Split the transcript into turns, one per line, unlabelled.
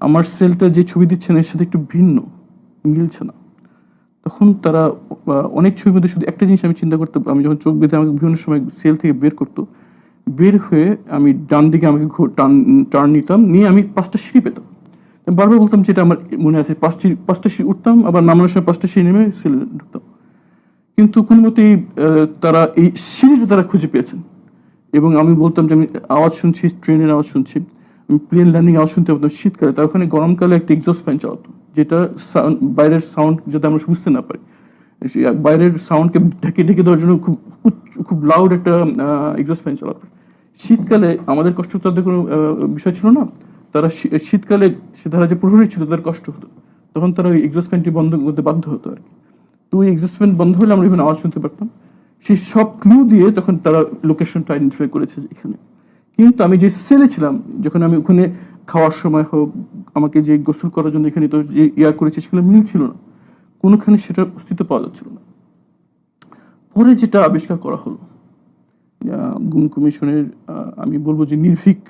আমার সেলটা যে ছবি দিচ্ছেন এর সাথে একটু ভিন্ন, মিলছে না। তখন তারা অনেক ছবির মধ্যে শুধু একটা জিনিস আমি চিন্তা করতে, আমি যখন চোখ বেঁধে আমাকে বিভিন্ন সময় সেল থেকে বের করতো, বের হয়ে আমি ডান দিকে আমাকে টার্ন টার্ন নিতাম, নিয়ে আমি পাঁচটা সিঁড়ি পেতাম। বারবার বলতাম যেটা আমার মনে আছে পাঁচটি পাঁচটা সিঁড়ি উঠতাম, আবার নামানোর সময় পাঁচটা সিঁড়ি নেমে সেলে ঢুকতাম। কিন্তু কোনো মতেই তারা এই সিঁড়িটা তারা খুঁজে পেয়েছেন। এবং আমি বলতাম যে আমি আওয়াজ শুনছি, ট্রেনের আওয়াজ শুনছি। প্লেন ল্যান্ডিং আওয়াজ শুনতে পেতাম শীতকালে, তার ওখানে গরমকালে একটা এক্সস্ট ফ্যান চালাতো, যেটা sound- বাইরের সাউন্ড যাতে আমরা বুঝতে না পারি। বাইরের সাউন্ডকে ঢেকে ঢেকে দেওয়ার জন্য খুব খুব লাউড একটা এক্সস্ট ফ্যান চালাতো। শীতকালে আমাদের কষ্ট তাদের কোনো বিষয় ছিল না। তারা শীতকালে তারা যে প্রহরী ছিল, তাদের কষ্ট হতো। তখন তারা ওই এক্সস্ট ফ্যানটি বন্ধ করতে বাধ্য হতো আর কি। তো ওই এক্সস্ট ফ্যান বন্ধ হলে আমরা এখানে আওয়াজ শুনতে পারতাম। সেই সব ক্লু দিয়ে তখন তারা লোকেশনটা আইডেন্টিফাই করেছে এখানে। কিন্তু আমি যে সেলে ছিলাম, যখন আমি ওখানে খাওয়ার সময় হোক, আমাকে যে গোসল করার জন্য এখানে তো যে ইয়া করেছে, সেগুলো মিল ছিল না। কোনোখানে সেটার অস্তিত্ব পাওয়া যাচ্ছিল না। পরে যেটা আবিষ্কার করা হলো গুম কমিশনের আমি বলব যে নির্ভীক